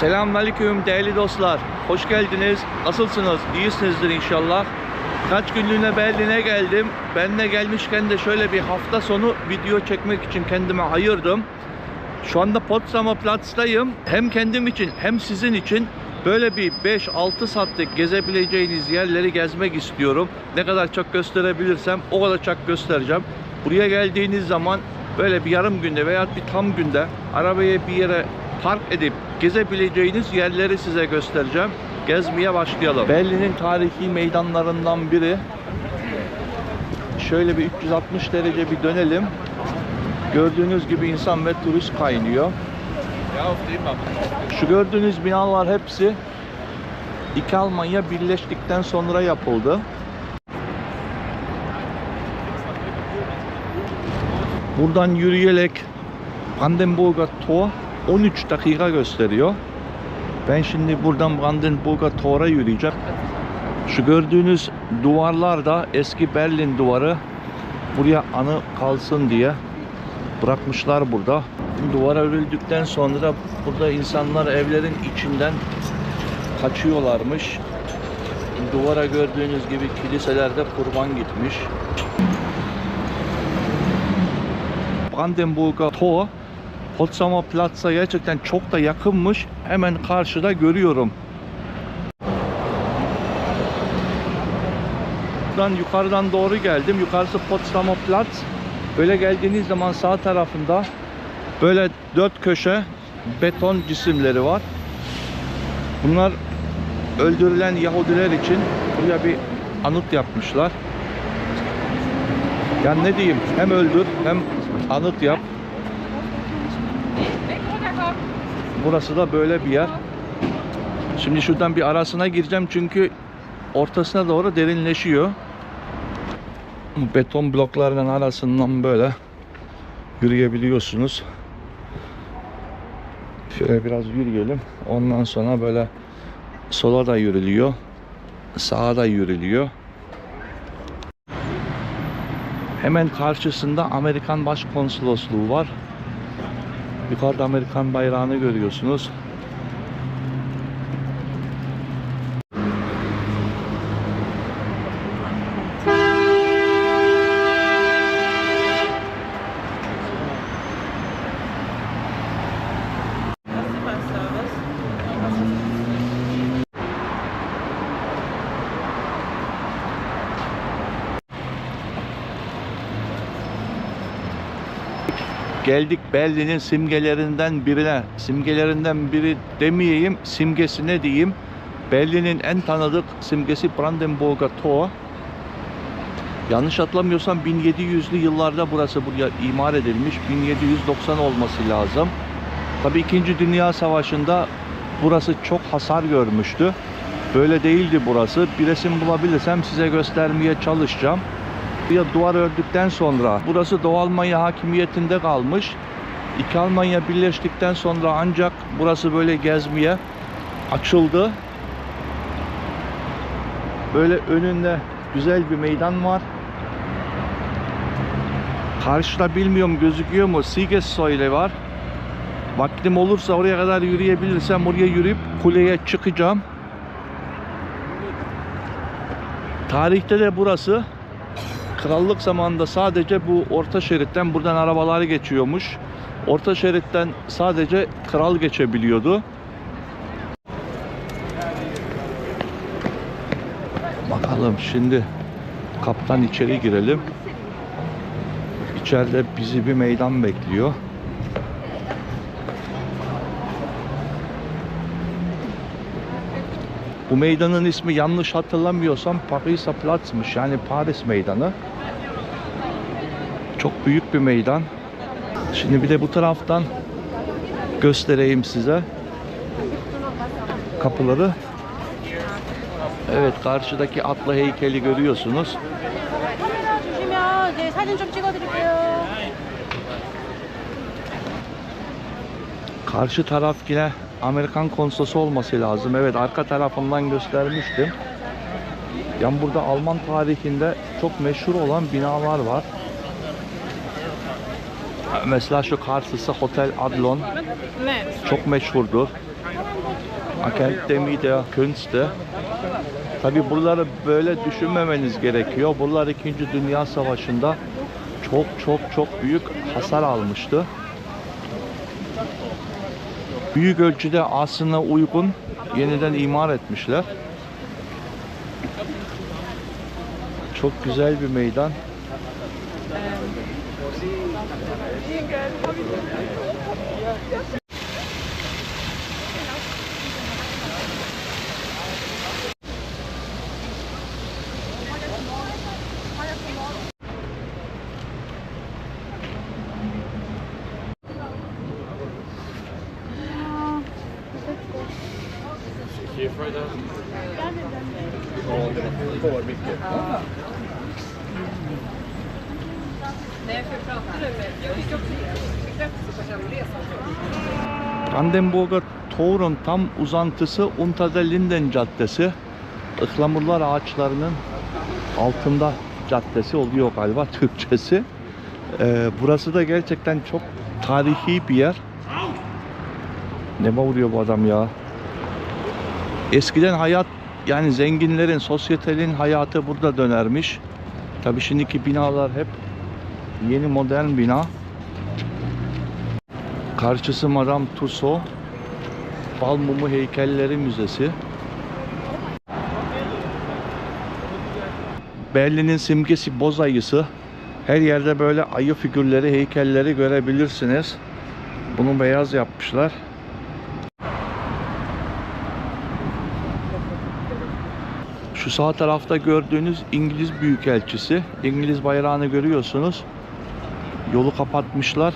Selamünaleyküm değerli dostlar. Hoş geldiniz. Nasılsınız? İyisinizdir inşallah. Kaç günlüğüne Berlin'e geldim. Ben de gelmişken de şöyle bir hafta sonu video çekmek için kendime ayırdım. Şu anda Potsdamer Platz'tayım. Hem kendim için hem sizin için böyle bir 5-6 saatlik gezebileceğiniz yerleri gezmek istiyorum. Ne kadar çok gösterebilirsem o kadar çok göstereceğim. Buraya geldiğiniz zaman böyle bir yarım günde veya bir tam günde arabayı bir yere park edip gezebileceğiniz yerleri size göstereceğim. Gezmeye başlayalım. Berlin'in tarihi meydanlarından biri. Şöyle bir 360 derece bir dönelim. Gördüğünüz gibi insan ve turist kaynıyor. Şu gördüğünüz binalar hepsi iki Almanya birleştikten sonra yapıldı. Buradan yürüyerek Brandenburger Tor 13 dakika gösteriyor. Ben şimdi buradan Brandenburger Tor'a yürüyeceğim. Şu gördüğünüz duvarlar da eski Berlin duvarı. Buraya anı kalsın diye bırakmışlar burada. Duvar örüldükten sonra burada insanlar evlerin içinden kaçıyorlarmış. Duvara gördüğünüz gibi kiliselerde kurban gitmiş. Brandenburger Tor Potsdamer Platz'a gerçekten çok da yakınmış. Hemen karşıda görüyorum. Buradan yukarıdan doğru geldim. Yukarısı Potsdamer Platz. Böyle geldiğiniz zaman sağ tarafında böyle dört köşe beton cisimleri var. Bunlar öldürülen Yahudiler için buraya bir anıt yapmışlar. Yani ne diyeyim? Hem öldür hem anıt yap. Burası da böyle bir yer. Şimdi şuradan bir arasına gireceğim çünkü ortasına doğru derinleşiyor. Beton bloklarının arasından böyle yürüyebiliyorsunuz. Şöyle biraz yürüyelim. Ondan sonra böyle sola da yürülüyor. Sağa da yürülüyor. Hemen karşısında Amerikan Başkonsolosluğu var. Yukarıda Amerikan bayrağını görüyorsunuz. Geldik Berlin'in simgelerinden birine. Simgelerinden biri demeyeyim, simgesine diyeyim. Berlin'in en tanıdık simgesi Brandenburger Tor. Yanlış hatırlamıyorsam 1700'lü yıllarda burası buraya imar edilmiş. 1790 olması lazım. Tabii 2. Dünya Savaşı'nda burası çok hasar görmüştü. Böyle değildi burası. Bir resim bulabilirsem size göstermeye çalışacağım. Bir duvar ördükten sonra burası Doğu Almanya hakimiyetinde kalmış. İki Almanya birleştikten sonra ancak burası böyle gezmeye açıldı. Böyle önünde güzel bir meydan var. Karşıda bilmiyorum gözüküyor mu? Siegessäule var. Vaktim olursa oraya kadar yürüyebilirsem oraya yürüyüp kuleye çıkacağım. Tarihte de burası krallık zamanında sadece bu orta şeritten buradan arabalar geçiyormuş. Orta şeritten sadece kral geçebiliyordu. Bakalım şimdi kaptan içeri girelim. İçeride bizi bir meydan bekliyor. Bu meydanın ismi yanlış hatırlamıyorsam Pariser Platz'mış. Yani Paris Meydanı. Çok büyük bir meydan. Şimdi bir de bu taraftan göstereyim size kapıları. Evet karşıdaki atlı heykeli görüyorsunuz. Karşı taraf yine Amerikan konsolosu olması lazım. Evet arka tarafından göstermiştim. Yani burada Alman tarihinde çok meşhur olan binalar var. Mesela şu karşısı Hotel Adlon 네. çok meşhurdur. Akademie der Künste. Tabi buraları böyle düşünmemeniz gerekiyor. Buralar 2. Dünya Savaşı'nda çok çok çok büyük hasar almıştı. Büyük ölçüde aslına uygun yeniden imar etmişler. Çok güzel bir meydan. Hier? Ja, det går för jag pratade med... Jag Brandenburger Tor'un tam uzantısı Unter Linden Caddesi. Ihlamurlar ağaçlarının altında caddesi oluyor galiba Türkçesi. Ee, burası da gerçekten çok tarihi bir yer. Ne vuruyor bu adam ya? Eskiden hayat yani zenginlerin, sosyetelin hayatı burada dönermiş. Tabii şimdiki binalar hep yeni modern bina. Karşısı Madame Tussauds Bal Mumu Heykelleri Müzesi. Berlin'in simgesi boz ayısı. Her yerde böyle ayı figürleri, heykelleri görebilirsiniz. Bunu beyaz yapmışlar. Şu sağ tarafta gördüğünüz İngiliz Büyükelçisi. İngiliz bayrağını görüyorsunuz. Yolu kapatmışlar.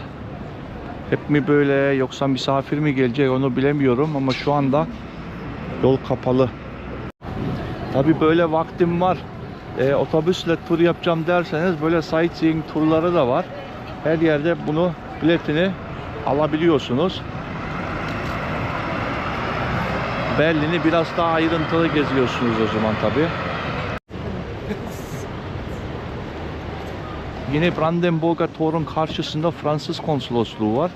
Hep mi böyle yoksa misafir mi gelecek onu bilemiyorum ama şu anda yol kapalı. Tabi böyle vaktim var. Ee, otobüsle tur yapacağım derseniz böyle sightseeing turları da var. Her yerde bunu biletini alabiliyorsunuz. Berlin'i biraz daha ayrıntılı geziyorsunuz o zaman tabi. Yine Brandenburger Tor'un karşısında Fransız konsolosluğu var.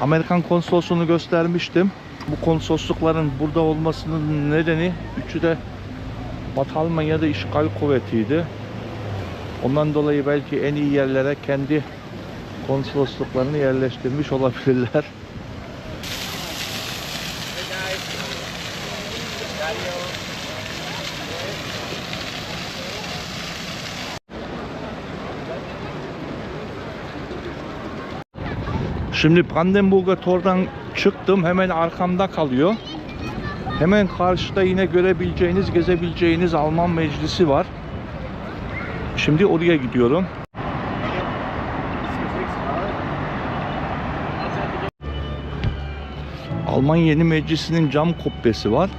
Amerikan konsolosluğunu göstermiştim. Bu konsoloslukların burada olmasının nedeni üçü de Batı Almanya'da işgal kuvvetiydi. Ondan dolayı belki en iyi yerlere kendi konsolosluklarını yerleştirmiş olabilirler. Şimdi Brandenburger Tor'dan çıktım. Hemen arkamda kalıyor. Hemen karşıda yine görebileceğiniz, gezebileceğiniz Alman meclisi var. Şimdi oraya gidiyorum. Alman Yeni Meclisi'nin cam kubbesi var.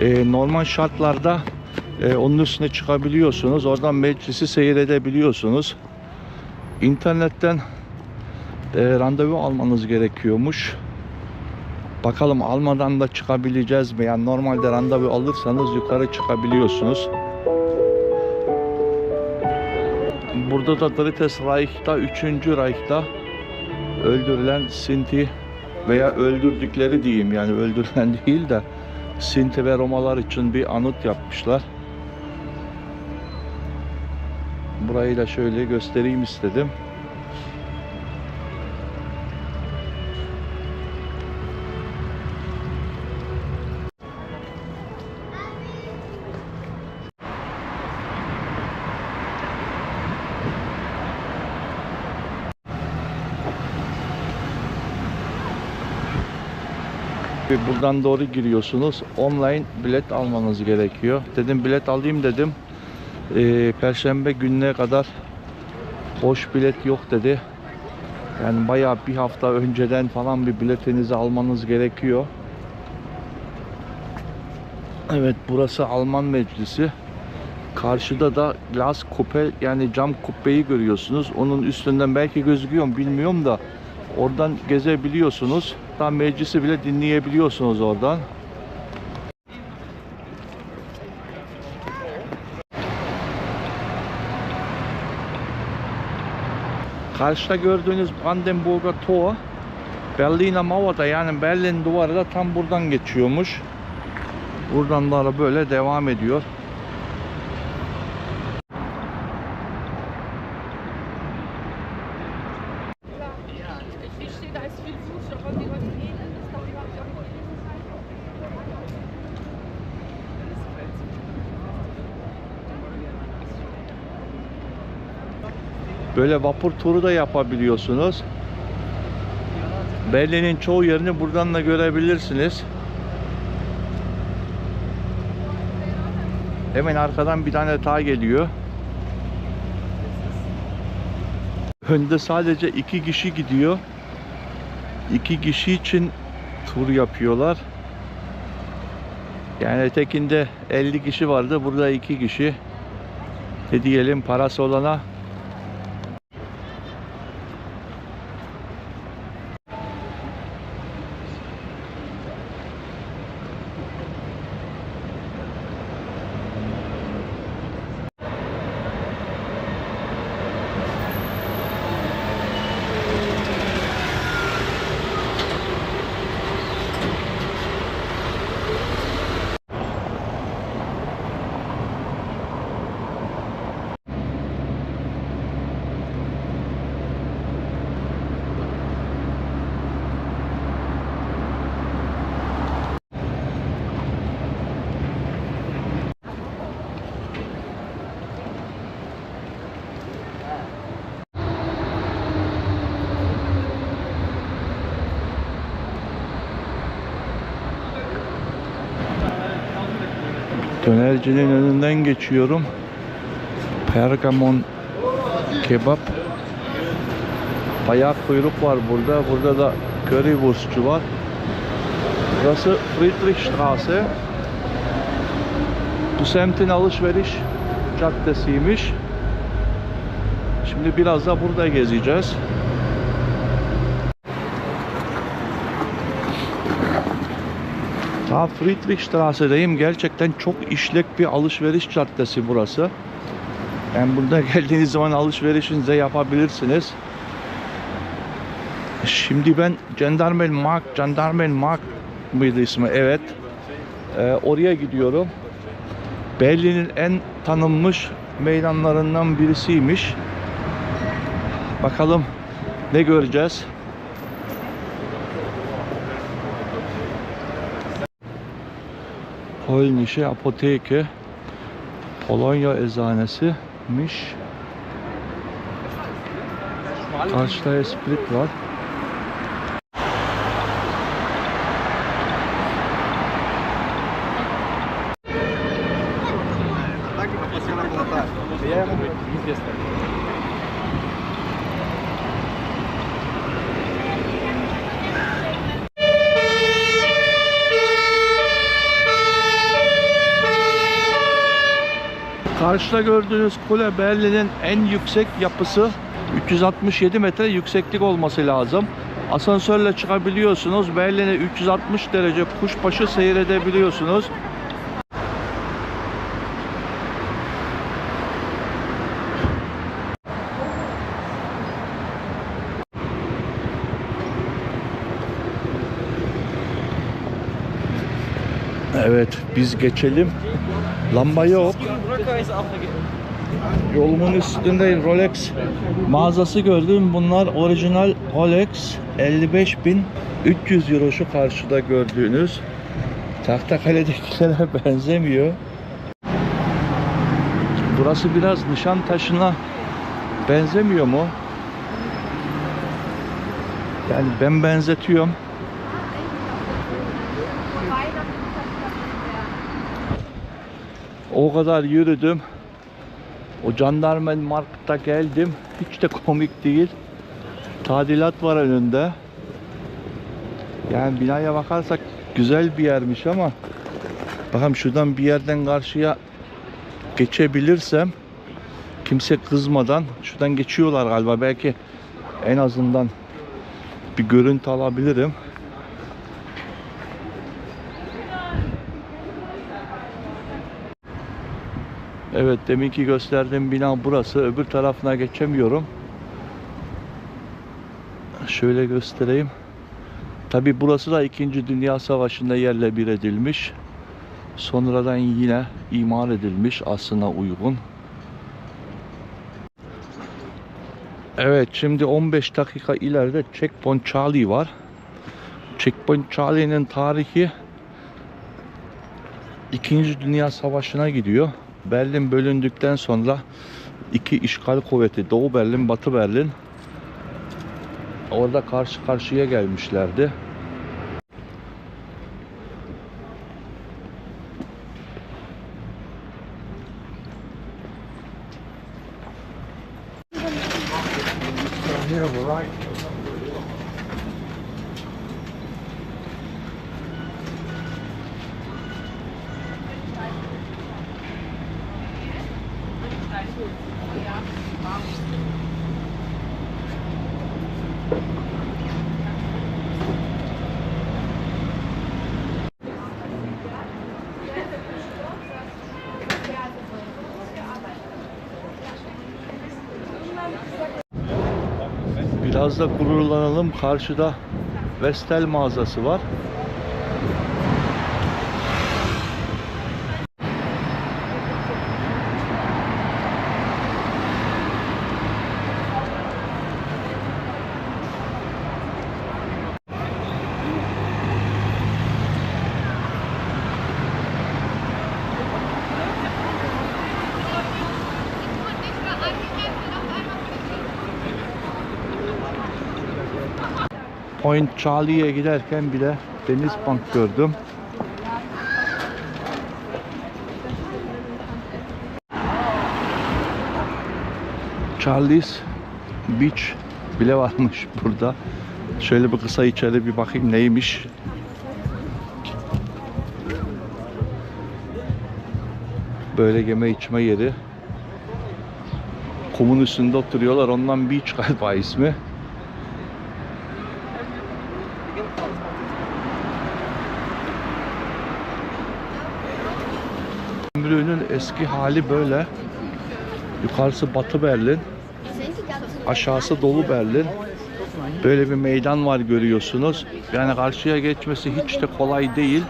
Ee, normal şartlarda e, onun üstüne çıkabiliyorsunuz. Oradan meclisi seyredebiliyorsunuz. İnternetten e, randevu almanız gerekiyormuş. Bakalım almadan da çıkabileceğiz mi? Yani normalde randevu alırsanız yukarı çıkabiliyorsunuz. Burada da Drittes Reich'ta 3. Reich'ta öldürülen Sinti veya öldürdükleri diyeyim yani öldürülen değil de Sinti ve Romalar için bir anıt yapmışlar. Burayı da şöyle göstereyim istedim. Buradan doğru giriyorsunuz. Online bilet almanız gerekiyor. Dedim bilet alayım dedim. Ee, Perşembe gününe kadar boş bilet yok dedi. Yani bayağı bir hafta önceden falan bir biletinizi almanız gerekiyor. Evet burası Alman Meclisi. Karşıda da Glas Kuppe yani cam kubbeyi görüyorsunuz. Onun üstünden belki gözüküyor mu bilmiyorum da oradan gezebiliyorsunuz. Tam meclisi bile dinleyebiliyorsunuz oradan. Karşıda gördüğünüz Brandenburger Tor Berliner Mauer da yani Berlin duvarı da tam buradan geçiyormuş. Buradan da böyle devam ediyor. Böyle vapur turu da yapabiliyorsunuz. Berlin'in çoğu yerini buradan da görebilirsiniz. Hemen arkadan bir tane daha geliyor. Önde sadece iki kişi gidiyor. İki kişi için tur yapıyorlar. Yani tekinde 50 kişi vardı. Burada iki kişi. Ne diyelim parası olana Dönercinin önünden geçiyorum. Pergamon kebap. Bayağı kuyruk var burada. Burada da currywurstçu var. Burası Friedrichstraße. Bu semtin alışveriş caddesiymiş. Şimdi biraz da burada gezeceğiz. Ta Friedrichstrasse'deyim. Gerçekten çok işlek bir alışveriş caddesi burası. Yani burada geldiğiniz zaman alışverişinizi yapabilirsiniz. Şimdi ben Gendarmen Markt, Gendarmen Markt mıydı ismi? Evet. Ee, oraya gidiyorum. Berlin'in en tanınmış meydanlarından birisiymiş. Bakalım ne göreceğiz. Polnische Apotheke Polonya eczanesiymiş. Karşıda Esprit var. Karşıda gördüğünüz kule Berlin'in en yüksek yapısı 367 metre yükseklik olması lazım. Asansörle çıkabiliyorsunuz. Berlin'e 360 derece kuşbaşı seyredebiliyorsunuz. Evet biz geçelim. Lamba yok. Yolumun üstünde Rolex mağazası gördüm. Bunlar orijinal Rolex 55.300 euro şu karşıda gördüğünüz. Tahtakale'dekilere benzemiyor. Burası biraz Nişantaşı'na benzemiyor mu? Yani ben benzetiyorum. O kadar yürüdüm. O jandarmen markta geldim. Hiç de komik değil. Tadilat var önünde. Yani binaya bakarsak güzel bir yermiş ama bakalım şuradan bir yerden karşıya geçebilirsem kimse kızmadan şuradan geçiyorlar galiba belki en azından bir görüntü alabilirim. Evet deminki gösterdiğim bina burası. Öbür tarafına geçemiyorum. Şöyle göstereyim. Tabi burası da 2. Dünya Savaşı'nda yerle bir edilmiş. Sonradan yine imar edilmiş aslına uygun. Evet şimdi 15 dakika ileride Checkpoint Charlie var. Checkpoint Charlie'nin tarihi 2. Dünya Savaşı'na gidiyor. Berlin bölündükten sonra iki işgal kuvveti Doğu Berlin, Batı Berlin orada karşı karşıya gelmişlerdi. Biraz da gururlanalım. Karşıda Vestel mağazası var. Point Charlie'ye giderken bile Deniz Bank gördüm. Charlie's Beach bile varmış burada. Şöyle bir kısa içeri bir bakayım neymiş. Böyle yeme içme yeri. Kumun üstünde oturuyorlar. Ondan beach galiba ismi. Gümrüğünün eski hali böyle. Yukarısı Batı Berlin. Aşağısı Dolu Berlin. Böyle bir meydan var görüyorsunuz. Yani karşıya geçmesi hiç de kolay değil.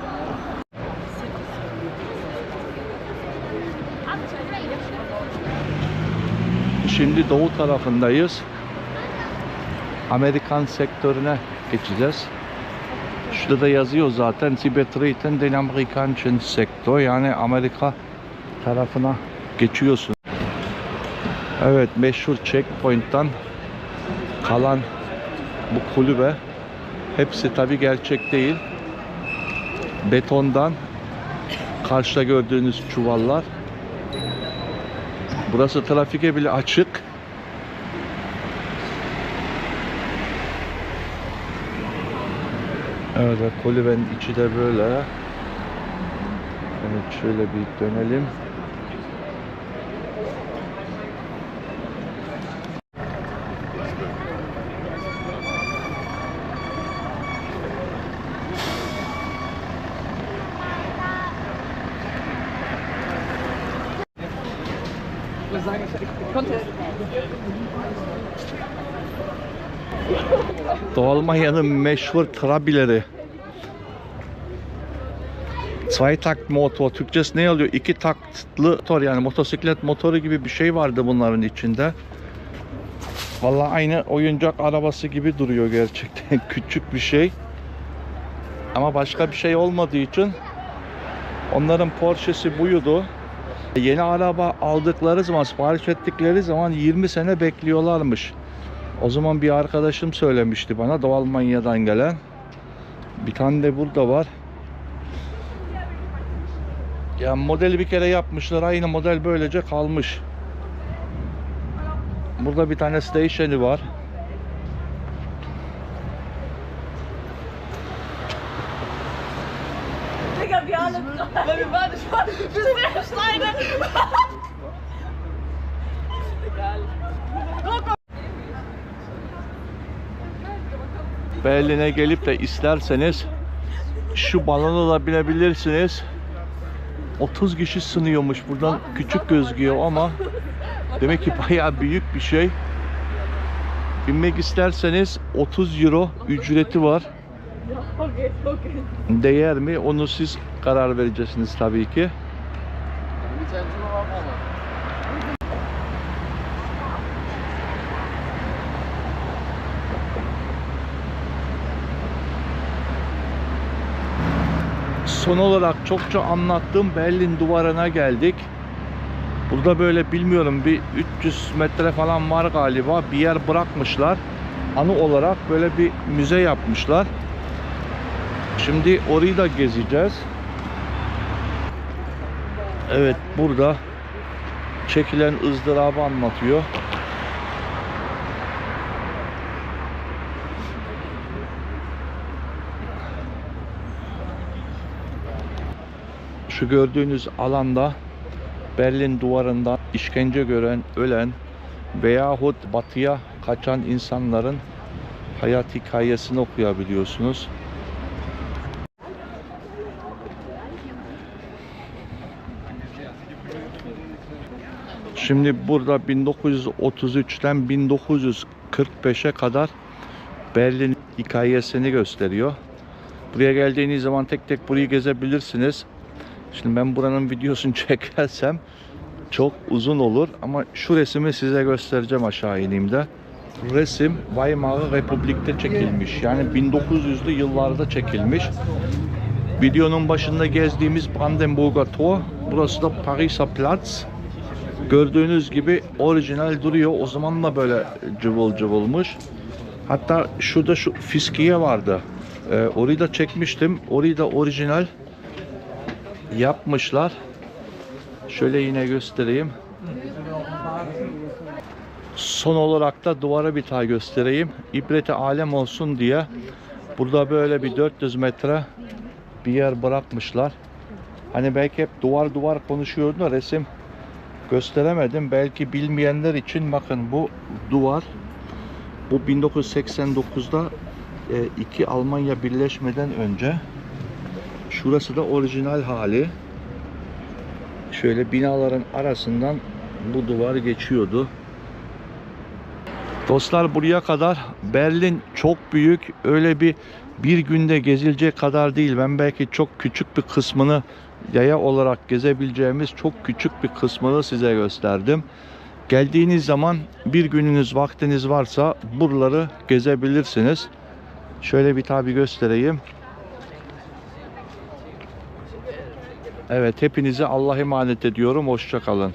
Şimdi doğu tarafındayız. Amerikan sektörüne geçeceğiz. Şurada da yazıyor zaten Sie betreten den amerikanischen Sektor yani Amerika tarafına geçiyorsun. Evet meşhur checkpoint'tan kalan bu kulübe hepsi tabi gerçek değil. Betondan karşıda gördüğünüz çuvallar. Burası trafike bile açık. Evet kulübenin içi de böyle. Evet şöyle bir dönelim. Doğu Almanya'nın meşhur trabileri. Zweitakt motor. Türkçesi ne oluyor? İki taktlı motor yani motosiklet motoru gibi bir şey vardı bunların içinde. Vallahi aynı oyuncak arabası gibi duruyor gerçekten. Küçük bir şey. Ama başka bir şey olmadığı için onların Porsche'si buydu. Yeni araba aldıkları zaman, sipariş ettikleri zaman 20 sene bekliyorlarmış. O zaman bir arkadaşım söylemişti bana Doğu Almanya'dan gelen. Bir tane de burada var. Ya modeli bir kere yapmışlar. Aynı model böylece kalmış. Burada bir tane station'ı var. Weil wir waren schon sind Steine. Egal. Berlin'e gelip de isterseniz şu balona da binebilirsiniz. 30 kişi sınıyormuş. Buradan küçük gözüküyor ama demek ki bayağı büyük bir şey. Binmek isterseniz 30 euro ücreti var. Değer mi? Onu siz karar vereceksiniz tabii ki. Son olarak çokça anlattığım Berlin duvarına geldik. Burada böyle bilmiyorum bir 300 metre falan var galiba bir yer bırakmışlar. Anı olarak böyle bir müze yapmışlar. Şimdi orayı da gezeceğiz. Evet burada çekilen ızdırabı anlatıyor. Şu gördüğünüz alanda Berlin duvarından işkence gören, ölen veyahut batıya kaçan insanların hayat hikayesini okuyabiliyorsunuz. Şimdi burada 1933'ten 1945'e kadar Berlin hikayesini gösteriyor. Buraya geldiğiniz zaman tek tek burayı gezebilirsiniz. Şimdi ben buranın videosunu çekersem çok uzun olur ama şu resmi size göstereceğim aşağı indiğimde. Resim Weimar Republik'te çekilmiş. Yani 1900'lü yıllarda çekilmiş. Videonun başında gezdiğimiz Brandenburger Tor. Burası da Pariser Platz. Gördüğünüz gibi orijinal duruyor. O zaman da böyle cıvıl cıvılmış. Hatta şurada şu fiskiye vardı. Ee, orayı da çekmiştim. Orayı da orijinal yapmışlar. Şöyle yine göstereyim. Son olarak da duvara bir daha göstereyim. İbreti alem olsun diye burada böyle bir 400 metre bir yer bırakmışlar. Hani belki hep duvar duvar konuşuyordu da resim gösteremedim. Belki bilmeyenler için bakın bu duvar bu 1989'da e, iki Almanya birleşmeden önce şurası da orijinal hali. Şöyle binaların arasından bu duvar geçiyordu. Dostlar buraya kadar Berlin çok büyük. Öyle bir bir günde gezilecek kadar değil. Ben belki çok küçük bir kısmını yaya olarak gezebileceğimiz çok küçük bir kısmını size gösterdim. Geldiğiniz zaman bir gününüz vaktiniz varsa buraları gezebilirsiniz. Şöyle bir tabi göstereyim. Evet hepinize Allah emanet ediyorum. Hoşça kalın.